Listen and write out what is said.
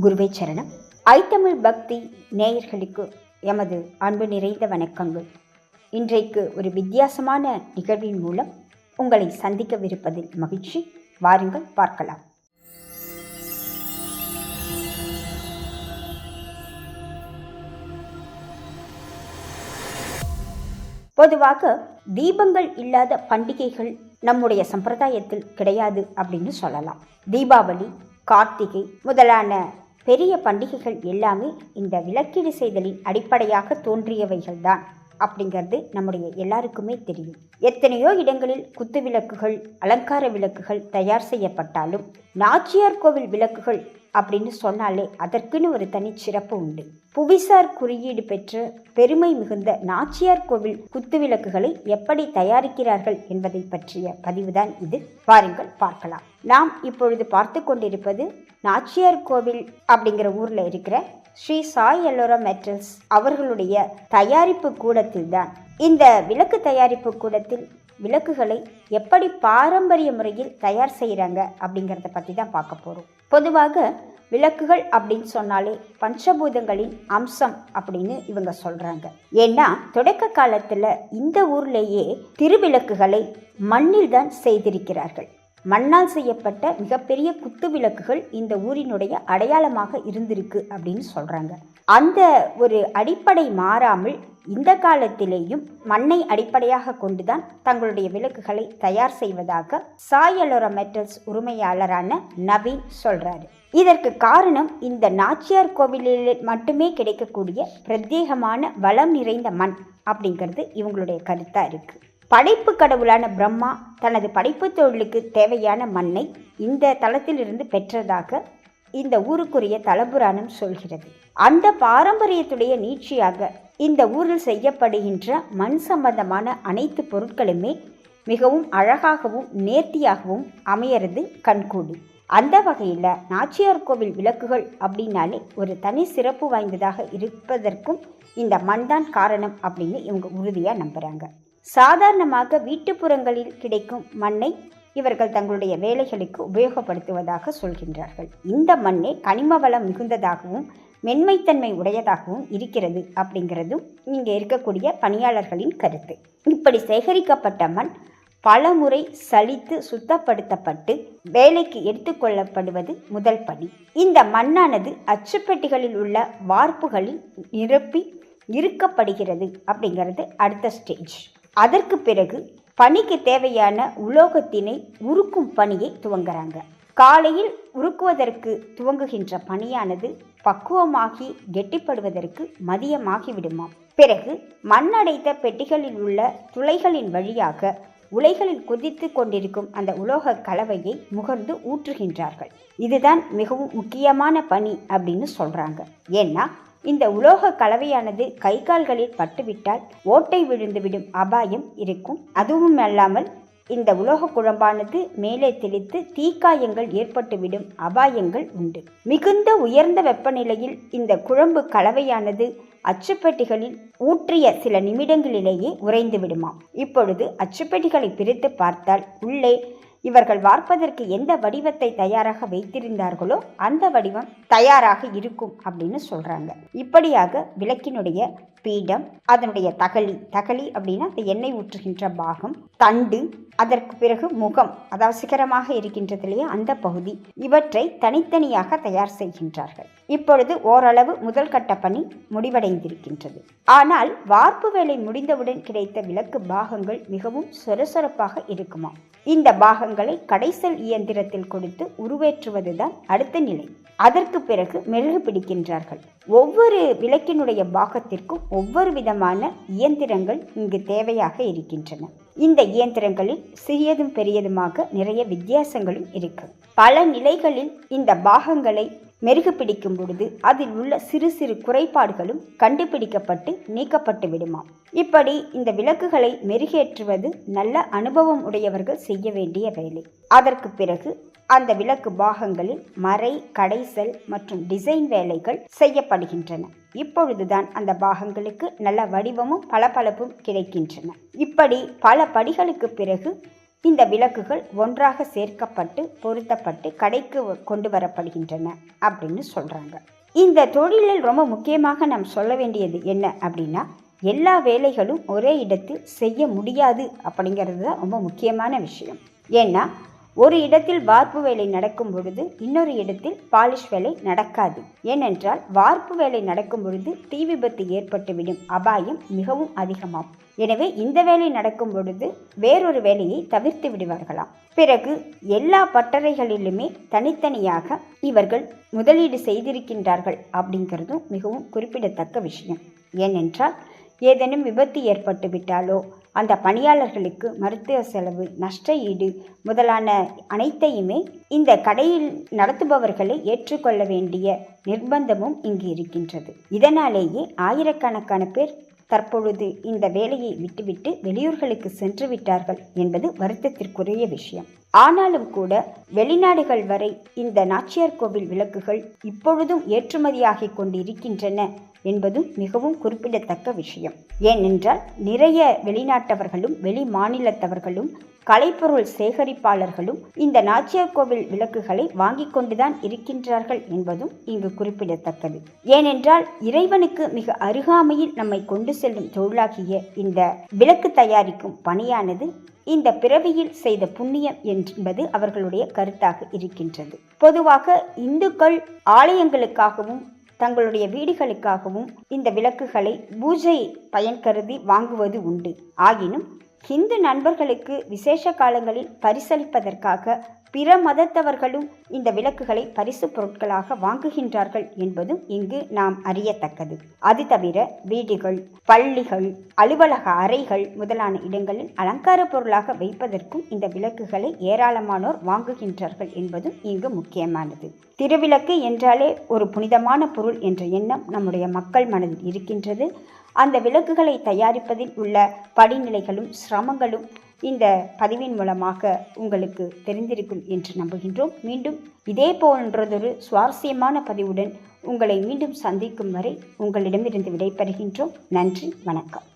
குருவே சரணம். ஐத்தமிழ் பக்தி நேயர்களுக்கு எமது அன்பு நிறைந்த வணக்கங்கள். இன்றைக்கு ஒரு வித்தியாசமான நிகழ்வின் மூலம் உங்களை சந்திக்கவிருப்பதில் மகிழ்ச்சி. வாருங்கள் பார்க்கலாம். பொதுவாக தீபங்கள் இல்லாத பண்டிகைகள் நம்முடைய சம்பிரதாயத்தில் கிடையாது அப்படின்னு சொல்லலாம். தீபாவளி கார்த்திகை முதலான பெரிய பண்டிகைகள் எல்லாமே இந்த விளக்கீடு செய்தலின் அடிப்படையாக தோன்றியவைகள்தான். அப்படிங்கிறது நம்முடைய எல்லாருக்குமே தெரியும். எத்தனையோ இடங்களில் குத்து விளக்குகள் அலங்கார விளக்குகள் தயார் செய்யப்பட்டாலும் நாச்சியார் கோவில் விளக்குகள் அப்படின்னு சொன்னாலே அதற்குன்னு ஒரு தனி சிறப்பு உண்டு. புவிசார் குறியீடு பெற்ற பெருமை மிகுந்த நாச்சியார் கோவில் குத்து விளக்குகளை எப்படி தயாரிக்கிறார்கள் என்பதை பற்றிய பதிவுதான் இது. பாருங்கள் பார்க்கலாம். நாம் இப்பொழுது பார்த்து கொண்டிருப்பது நாச்சியார் கோவில் அப்படிங்கிற ஊரில் இருக்கிற ஸ்ரீ சாய் எல்லோரா மெட்டல்ஸ் அவர்களுடைய தயாரிப்பு கூடத்தில் தான் இந்த விளக்கு தயாரிப்பு கூடத்தில் விளக்குகளை எப்படி பாரம்பரிய முறையில் தயார் செய்கிறாங்க அப்படிங்கிறத பற்றி தான் பார்க்க போகிறோம் பொதுவாக விளக்குகள் அப்படின்னு சொன்னாலே பஞ்சபூதங்களின் அம்சம் அப்படின்னு இவங்க சொல்கிறாங்க ஏன்னா தொடக்க காலத்தில் இந்த ஊர்லேயே திருவிளக்குகளை மண்ணில் தான் செய்திருக்கிறார்கள். மண்ணால் செய்யப்பட்ட மிகப்பெரிய குத்து விளக்குகள் இந்த ஊரினுடைய அடையாளமாக இருந்திருக்கு அப்படின்னு சொல்கிறாங்க அந்த ஒரு அடிப்படை மாறாமல் இந்த காலத்திலேயும் மண்ணை அடிப்படையாக கொண்டுதான் தங்களுடைய விளக்குகளை தயார் செய்வதாக சாயலோர மெட்டல்ஸ் உரிமையாளரான நவீன் சொல்றாரு. இதற்கு காரணம் இந்த நாச்சியார் கோவிலில் மட்டுமே கிடைக்கக்கூடிய பிரத்யேகமான வளம் நிறைந்த மண் அப்படிங்கிறது இவங்களுடைய கருத்தாக இருக்குது படைப்பு கடவுளான பிரம்மா தனது படைப்பு தொழிலுக்கு தேவையான மண்ணை இந்த தளத்திலிருந்து பெற்றதாக இந்த ஊருக்குரிய தலபுராணம் சொல்கிறது. அந்த பாரம்பரியத்துடைய நீட்சியாக இந்த ஊரில் செய்யப்படுகின்ற மண் சம்பந்தமான அனைத்து பொருட்களுமே மிகவும் அழகாகவும் நேர்த்தியாகவும் அமையறது கண்கூடி. அந்த வகையில் நாச்சியார் கோவில் விளக்குகள் அப்படின்னாலே ஒரு தனி சிறப்பு வாய்ந்ததாக இருப்பதற்கும் இந்த மண் தான் காரணம் அப்படின்னு இவங்க உறுதியாக நம்புகிறாங்க சாதாரணமாக வீட்டுப்புறங்களில் கிடைக்கும் மண்ணை இவர்கள் தங்களுடைய வேலைகளுக்கு உபயோகப்படுத்துவதாக சொல்கின்றார்கள். இந்த மண்ணே கனிம வளம் மிகுந்ததாகவும் மென்மைத்தன்மை உடையதாகவும் இருக்கிறது அப்படிங்கிறதும் இங்கே இருக்கக்கூடிய பணியாளர்களின் கருத்து. இப்படி சேகரிக்கப்பட்ட மண் பல முறை சலித்து சுத்தப்படுத்தப்பட்டு வேலைக்கு எடுத்துக்கொள்ளப்படுவது முதல் பணி. இந்த மண்ணானது அச்சுப்பெட்டிகளில் உள்ள வார்ப்புகளில் நிரப்பி இருக்கப்படுகிறது அப்படிங்கிறது அடுத்த ஸ்டேஜ் அதற்கு பிறகு பணிக்கு தேவையான உலோகத்தினை உருக்கும் பணியை துவங்குறாங்க. காலையில் உருக்குவதற்கு துவங்குகின்ற பணியானது பக்குவமாகி கெட்டிப்படுவதற்கு மதியமாகி விடுமாம் பிறகு மண்ணடைத்த பெட்டிகளில் உள்ள துளைகளின் வழியாக உலைகளில் குதித்து கொண்டிருக்கும் அந்த உலோக கலவையை முகர்ந்து ஊற்றுகின்றார்கள். இதுதான் மிகவும் முக்கியமான பணி அப்படின்னு சொல்றாங்க. ஏன்னா இந்த உலோக கலவையானது கை கால்களில் பட்டுவிட்டால் ஓட்டை விழுந்துவிடும் அபாயம் இருக்கும். அதுவும் அல்லாமல் இந்த உலோக குழம்பானது மேலே தெளித்து தீக்காயங்கள் ஏற்பட்டுவிடும் அபாயங்கள் உண்டு. மிகுந்த உயர்ந்த வெப்பநிலையில் இந்த குழம்பு கலவையானது அச்சுப்பெட்டிகளில் ஊற்றிய சில நிமிடங்களிலேயே உறைந்து விடுமாம் இப்பொழுது அச்சுப்பெட்டிகளை பிரித்து பார்த்தால் உள்ளே இவர்கள் வார்ப்பதற்கு எந்த வடிவத்தை தயாராக வைத்திருந்தார்களோ அந்த வடிவம் தயாராக இருக்கும் அப்படின்னு சொல்கிறாங்க இப்படியாக விளக்கினுடைய பீடம் அதனுடைய தகலி தகலி அப்படின்னா அந்த எண்ணெய் ஊற்றுகின்ற பாகம் தண்டு அதற்கு பிறகு முகம் அதாவது சிகரமாக இருக்கின்றதுலேயே அந்த பகுதி இவற்றை தனித்தனியாக தயார் செய்கின்றார்கள். இப்பொழுது ஓரளவு முதல் கட்ட பணி முடிவடைந்திருக்கின்றது. ஆனால் வார்ப்பு வேலை முடிந்தவுடன் கிடைத்த விளக்கு பாகங்கள் மிகவும் சொரசொரப்பாக இருக்குமா? இந்த பாகங்களை கடைசல் இயந்திரத்தில் கொடுத்து உருவேற்றுவதுதான் அடுத்த நிலை. அதற்கு பிறகு மெழுகு பிடிக்கின்றார்கள். ஒவ்வொரு விளக்கினுடைய பாகத்திற்கும் ஒவ்வொரு விதமான இயந்திரங்கள் இங்கு தேவையாக இருக்கின்றன. இந்த இயந்திரங்களில் சிறியதும் பெரியதுமாக நிறைய வித்தியாசங்களும் இருக்கு. பல நிலைகளில் இந்த பாகங்களை மெருகு பிடிக்கும் பொழுது அதில் உள்ள சிறு சிறு குறைபாடுகளும் கண்டுபிடிக்கப்பட்டு நீக்கப்பட்டு விடுமாம். இப்படி இந்த விளக்குகளை மெருகேற்றுவது நல்ல அனுபவம் உடையவர்கள் செய்ய வேண்டிய வேலை. அதற்கு பிறகு அந்த விளக்கு பாகங்களில் மறை கடைசல் மற்றும் டிசைன் வேலைகள் செய்யப்படுகின்றன. இப்பொழுதுதான் அந்த பாகங்களுக்கு நல்ல வடிவமும் பளபளப்பும் கிடைக்கின்றன. இப்படி பல படிகளுக்கு பிறகு இந்த விளக்குகள் ஒன்றாக சேர்க்கப்பட்டு பொருத்தப்பட்டு கடைக்கு கொண்டு வரப்படுகின்றன அப்படின்னு சொல்கிறாங்க இந்த தொழிலில் ரொம்ப முக்கியமாக நாம் சொல்ல வேண்டியது என்ன அப்படின்னா எல்லா வேலைகளும் ஒரே இடத்தில் செய்ய முடியாது அப்படிங்கிறது தான் ரொம்ப முக்கியமான விஷயம். ஏன்னா ஒரு இடத்தில் வார்ப்பு வேலை நடக்கும் பொழுது இன்னொரு இடத்தில் பாலிஷ் வேலை நடக்காது. ஏனென்றால் வார்ப்பு வேலை நடக்கும் பொழுது தீ விபத்து ஏற்பட்டுவிடும் அபாயம் மிகவும் அதிகமாகும். எனவே இந்த வேலை நடக்கும் பொழுது வேறொரு வேலையை தவிர்த்து விடுவார்களாம். பிறகு எல்லா பட்டறைகளிலுமே தனித்தனியாக இவர்கள் முதலீடு செய்திருக்கின்றார்கள் அப்படிங்கிறதும் மிகவும் குறிப்பிடத்தக்க விஷயம். ஏனென்றால் ஏதேனும் விபத்து ஏற்பட்டு விட்டாலோ அந்த பணியாளர்களுக்கு மருத்துவ செலவு நஷ்ட ஈடு முதலான அனைத்தையுமே இந்த கடையில் நடத்துபவர்களை ஏற்றுக்கொள்ள வேண்டிய நிர்பந்தமும் இங்கு இருக்கின்றது. இதனாலேயே ஆயிரக்கணக்கான பேர் தற்பொழுது இந்த வேலையை விட்டுவிட்டு வெளியூர்களுக்கு சென்று விட்டார்கள் என்பது வருத்தத்திற்குரிய விஷயம். ஆனாலும் கூட வெளிநாடுகள் வரை இந்த நாச்சியார் கோவில் விளக்குகள் இப்பொழுதும் ஏற்றுமதியாகிக் கொண்டிருக்கின்றன என்பதும் மிகவும் குறிப்பிடத்தக்க விஷயம். ஏனென்றால் நிறைய வெளிநாட்டவர்களும் வெளி மாநிலத்தவர்களும் கலைப்பொருள் சேகரிப்பாளர்களும் இந்த நாச்சியார் கோவில் விளக்குகளை வாங்கிக் கொண்டுதான் இருக்கின்றார்கள் என்பதும் இங்கு குறிப்பிடத்தக்கது. ஏனென்றால் இறைவனுக்கு மிக அருகாமையில் நம்மை கொண்டு செல்லும் தொழிலாகிய இந்த விளக்கு தயாரிக்கும் பணியானது இந்த பிறவியில் செய்த புண்ணியம் என்பது அவர்களுடைய கருத்தாக இருக்கின்றது. பொதுவாக இந்துக்கள் ஆலயங்களுக்காகவும் தங்களுடைய வீடுகளுக்காகவும் இந்த விளக்குகளை பூஜை பயன் கருதி வாங்குவது உண்டு. ஆகினும் ஹிந்து நண்பர்களுக்கு விசேஷ காலங்களில் பரிசளிப்பதற்காக பிற மதத்தவர்களும் இந்த விளக்குகளை பரிசு பொருட்களாக வாங்குகின்றார்கள் என்பதும் இங்கு நாம் அறியத்தக்கது. அது தவிர வீடுகள் பள்ளிகள் அலுவலக அறைகள் முதலான இடங்களில் அலங்கார பொருளாக வைப்பதற்கும் இந்த விளக்குகளை ஏராளமானோர் வாங்குகின்றார்கள் என்பதும் இங்கு முக்கியமானது. திருவிளக்கு என்றாலே ஒரு புனிதமான பொருள் என்ற எண்ணம் நம்முடைய மக்கள் மனதில் இருக்கின்றது. அந்த விளக்குகளை தயாரிப்பதில் உள்ள படிநிலைகளும் சிரமங்களும் இந்த பதிவின் மூலமாக உங்களுக்கு தெரிந்திருக்கும் என்று நம்புகின்றோம். மீண்டும் இதே போன்றதொரு சுவாரஸ்யமான பதிவுடன் உங்களை மீண்டும் சந்திக்கும் வரை உங்களிடமிருந்து விடைபெறுகின்றோம். நன்றி வணக்கம்.